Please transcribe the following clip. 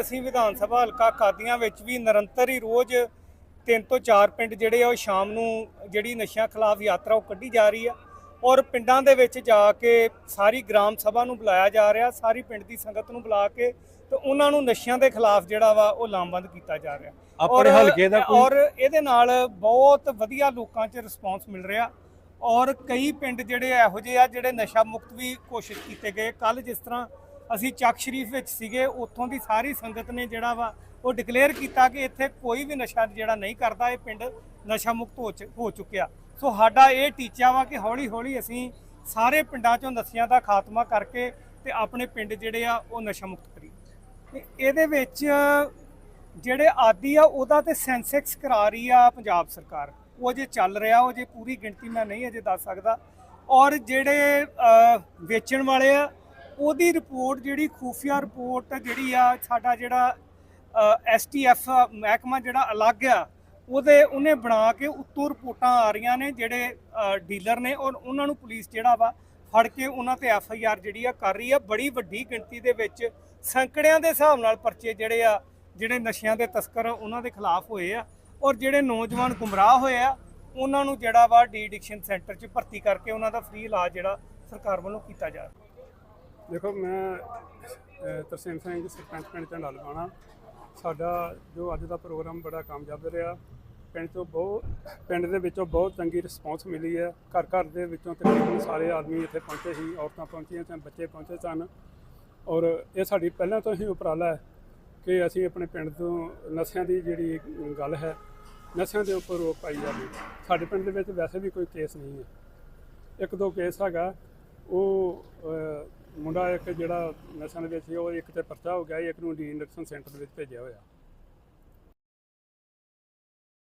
ਅਸੀਂ ਵਿਧਾਨ ਸਭਾ ਹਲਕਾ ਕਾਦੀਆਂ ਵਿੱਚ ਵੀ ਨਿਰੰਤਰ ਹੀ ਰੋਜ਼ ਤਿੰਨ ਤੋਂ ਚਾਰ ਪਿੰਡ ਜਿਹੜੇ ਆ ਉਹ ਸ਼ਾਮ ਨੂੰ ਜਿਹੜੀ ਨਸ਼ਿਆਂ ਖਿਲਾਫ ਯਾਤਰਾ ਉਹ ਕੱਢੀ ਜਾ ਰਹੀ ਆ। ਔਰ ਪਿੰਡਾਂ ਦੇ ਵਿੱਚ ਜਾ ਕੇ ਸਾਰੀ ਗ੍ਰਾਮ ਸਭਾ ਨੂੰ ਬੁਲਾਇਆ ਜਾ ਰਿਹਾ ਸਾਰੀ ਪਿੰਡ ਦੀ ਸੰਗਤ ਨੂੰ ਬੁਲਾ ਕੇ ਤੇ ਉਹਨਾਂ ਨੂੰ ਨਸ਼ਿਆਂ ਦੇ ਖਿਲਾਫ ਜਿਹੜਾ ਵਾ ਉਹ ਲਾਮਬੰਦ ਕੀਤਾ ਜਾ ਰਿਹਾ। ਆਪਣੇ ਔਰ- ਹਲਕੇ ਦਾ ਔਰ ਇਹਦੇ ਨਾਲ ਬਹੁਤ ਵਧੀਆ ਲੋਕਾਂ 'ਚ ਰਿਸਪੌਂਸ ਮਿਲ ਰਿਹਾ। ਔਰ ਕਈ ਪਿੰਡ ਜਿਹੜੇ ਇਹੋ ਜਿਹੇ ਆ ਜਿਹੜੇ ਨਸ਼ਾ ਮੁਕਤ ਵੀ ਕੋਸ਼ਿਸ਼ ਕੀਤੇ ਗਏ। ਕੱਲ ਜਿਸ ਤਰ੍ਹਾਂ ਅਸੀਂ ਚੱਕ ਸ਼ਰੀਫ ਵਿੱਚ ਸੀਗੇ, ਉੱਥੋਂ ਦੀ ਸਾਰੀ ਸੰਗਤ ਨੇ ਜਿਹੜਾ ਵਾ ਉਹ ਡਿਕਲੇਅਰ ਕੀਤਾ ਕਿ ਇੱਥੇ ਕੋਈ ਵੀ ਨਸ਼ਾ ਜਿਹੜਾ ਨਹੀਂ ਕਰਦਾ, ਇਹ ਪਿੰਡ ਨਸ਼ਾ ਮੁਕਤ ਹੋ ਚ- ਹੋ ਚੁੱਕਿਆ। ਸੋ ਸਾਡਾ ਇਹ ਟੀਚਾ ਵਾ ਕਿ ਹੌਲੀ ਹੌਲੀ ਅਸੀਂ ਸਾਰੇ ਪਿੰਡਾਂ 'ਚੋਂ ਨਸ਼ਿਆਂ ਦਾ ਖਾਤਮਾ ਕਰਕੇ ਤੇ ਆਪਣੇ ਪਿੰਡ ਜਿਹੜੇ ਆ ਉਹ ਨਸ਼ਾ ਮੁਕਤ ਕਰੀਏ। ਤੇ ਇਹਦੇ ਵਿੱਚ ਜਿਹੜੇ ਆਦੀ ਆ, ਉਹਦਾ ਤੇ ਸੈਂਸੈਕਸ ਕਰਾ ਰਹੀ ਆ ਪੰਜਾਬ ਸਰਕਾਰ। ਉਹ ਜੇ ਚੱਲ ਰਿਹਾ, ਉਹ ਜੇ ਪੂਰੀ ਗਿਣਤੀ ਮੈਂ ਨਹੀਂ ਅਜੇ ਦੱਸ ਸਕਦਾ। ਔਰ ਜਿਹੜੇ ਵੇਚਣ ਵਾਲੇ ਆ ਉਹਦੀ ਰਿਪੋਰਟ ਜਿਹੜੀ ਖੂਫੀਆ ਰਿਪੋਰਟ ਜਿਹੜੀ ਆ, ਸਾਡਾ ਜਿਹੜਾ ਐਸਟੀਐਫ ਮਹਿਕਮਾ ਜਿਹੜਾ ਅਲੱਗ ਆ, ਉਹਦੇ ਉਹਨੇ ਬਣਾ ਕੇ ਉੱਤੋਂ ਰਿਪੋਰਟਾਂ ਆ ਰਹੀਆਂ ਨੇ ਜਿਹੜੇ ਡੀਲਰ ਨੇ ਔਰ ਉਹਨਾਂ ਨੂੰ ਪੁਲਿਸ ਜਿਹੜਾ ਵਾ ਫੜ ਕੇ ਉਹਨਾਂ ਤੇ ਐਫ ਆਈ ਆਰ ਜਿਹੜੀ ਆ ਕਰ ਰਹੀ ਆ। ਬੜੀ ਵੱਡੀ ਗਿਣਤੀ ਦੇ ਵਿੱਚ ਸੈਂਕੜਿਆਂ ਦੇ ਹਿਸਾਬ ਨਾਲ ਪਰਚੇ ਜਿਹੜੇ ਆ, ਜਿਹੜੇ ਨਸ਼ਿਆਂ ਦੇ ਤਸਕਰ ਉਹਨਾਂ ਦੇ ਖਿਲਾਫ ਹੋਏ ਆ ਔਰ ਜਿਹੜੇ ਨੌਜਵਾਨ ਗੁੰਮਰਾਹ ਹੋਏ ਆ, ਉਹਨਾਂ ਨੂੰ ਜਿਹੜਾ ਵਾ ਡੀ ਐਡਿਕਸ਼ਨ ਸੈਂਟਰ 'ਚ ਭਰਤੀ ਕਰਕੇ ਉਹਨਾਂ ਦਾ ਫ੍ਰੀ ਇਲਾਜ ਜਿਹੜਾ ਸਰਕਾਰ ਵੱਲੋਂ ਕੀਤਾ ਜਾ ਰਿਹਾ। ਦੇਖੋ, ਮੈਂ ਤਰਸੇਮ ਸਿੰਘ, ਸਰਪੰਚ ਪਿੰਡ ਝੰਡਾ ਲਗਾਉਣਾ ਸਾਡਾ ਜੋ ਅੱਜ ਦਾ ਪ੍ਰੋਗਰਾਮ ਬੜਾ ਕਾਮਯਾਬ ਰਿਹਾ। ਪਿੰਡ ਤੋਂ ਬਹੁਤ ਪਿੰਡ ਦੇ ਵਿੱਚੋਂ ਬਹੁਤ ਚੰਗੀ ਰਿਸਪੌਂਸ ਮਿਲੀ ਹੈ। ਘਰ ਘਰ ਦੇ ਵਿੱਚੋਂ ਤਕਰੀਬਨ ਸਾਰੇ ਆਦਮੀ ਇੱਥੇ ਪਹੁੰਚੇ ਸੀ, ਔਰਤਾਂ ਪਹੁੰਚੀਆਂ ਸਨ, ਬੱਚੇ ਪਹੁੰਚੇ ਸਨ। ਔਰ ਇਹ ਸਾਡੀ ਪਹਿਲਾਂ ਤੋਂ ਹੀ ਉਪਰਾਲਾ ਹੈ ਕਿ ਅਸੀਂ ਆਪਣੇ ਪਿੰਡ ਤੋਂ ਨਸ਼ਿਆਂ ਦੀ ਜਿਹੜੀ ਗੱਲ ਹੈ, ਨਸ਼ਿਆਂ ਦੇ ਉੱਪਰ ਰੋਕ ਪਾਈ ਜਾਵੇ। ਸਾਡੇ ਪਿੰਡ ਦੇ ਵਿੱਚ ਵੈਸੇ ਵੀ ਕੋਈ ਕੇਸ ਨਹੀਂ ਹੈ। ਇੱਕ ਦੋ ਕੇਸ ਹੈਗਾ, ਉਹ ਮੁੰਡਾ ਇੱਕ ਜਿਹੜਾ ਨਸ਼ਿਆਂ ਦੇ ਵਿੱਚ ਸੀ, ਉਹ ਇੱਕ ਤੇ ਪਰਚਾ ਹੋ ਗਿਆ, ਇੱਕ ਨੂੰ ਡੀ ਇੰਡਕਸ਼ਨ ਸੈਂਟਰ ਦੇ ਵਿੱਚ ਭੇਜਿਆ ਹੋਇਆ।